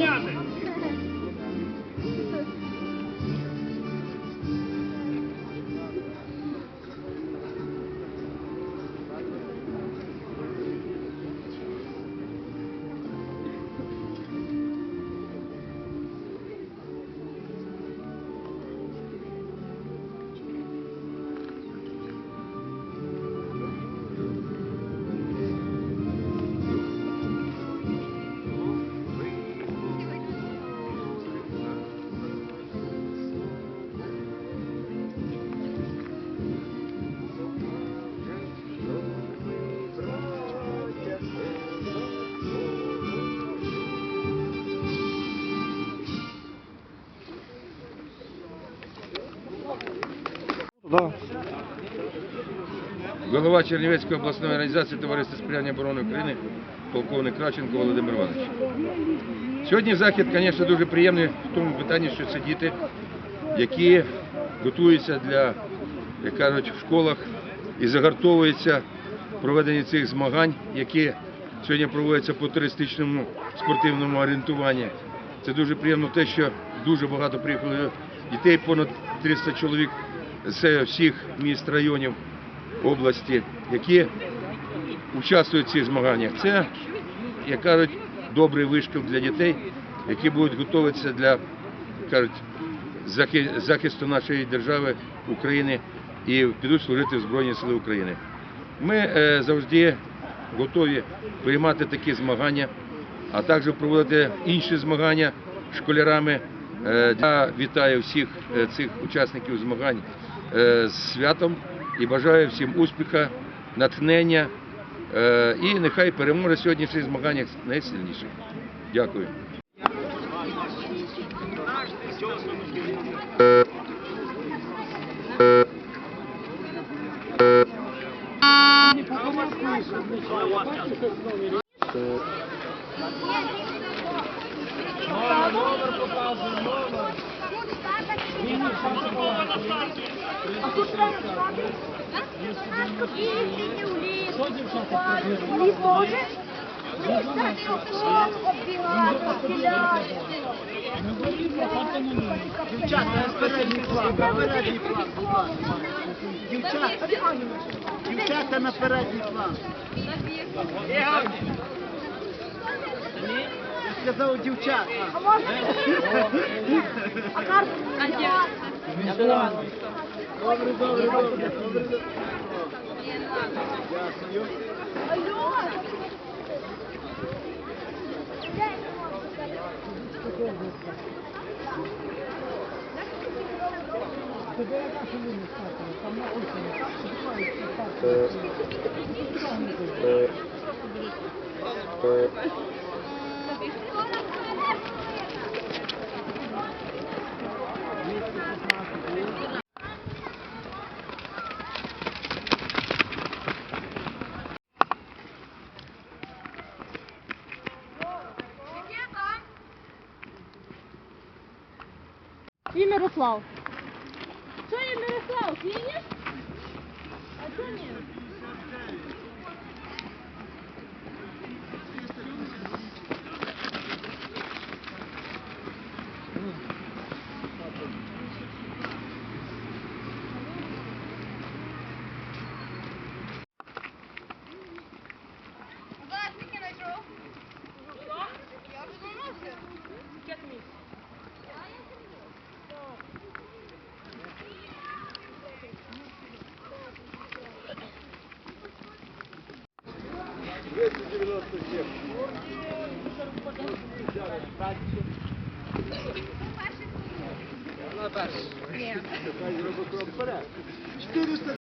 Nothing. Да. Голова Чернівецької обласної організації Товариства сприяння оборони України, полковник Краченко Володимир Іванович. Сьогодні захід, звісно, дуже приємний в тому питанні, що це діти, які готуються для, як кажуть, в школах і загартовуються в проведенні цих змагань, які сьогодні проводяться по туристичному спортивному орієнтуванні. Це дуже приємно те, що дуже багато приїхало дітей, понад 300 чоловік з всіх міст районів області, які участвують в цих змаганнях. Це, як кажуть, добрий вишкіл для дітей, які будуть готуватися для кажуть, захисту нашої держави України і підуть служити в Збройні Сили України. Ми е, завжди готові приймати такі змагання, а також проводити інші змагання школярами. Е, Я вітаю всіх е, цих учасників змагань е, з святом і бажаю всім успіха, натхнення і нехай переможе сьогоднішніх змаганнях найсильніший. Дякую. Дівчата, передній план, передній план, будь ласка. Дівчата, дівчата на передній план. Я сказав дівчата. Добре, добре, добре, добре. Дякую. І Мирослав. Що є Мирослав? Фініш? А що ні? Get me. Lá abaixo. Yeah. 400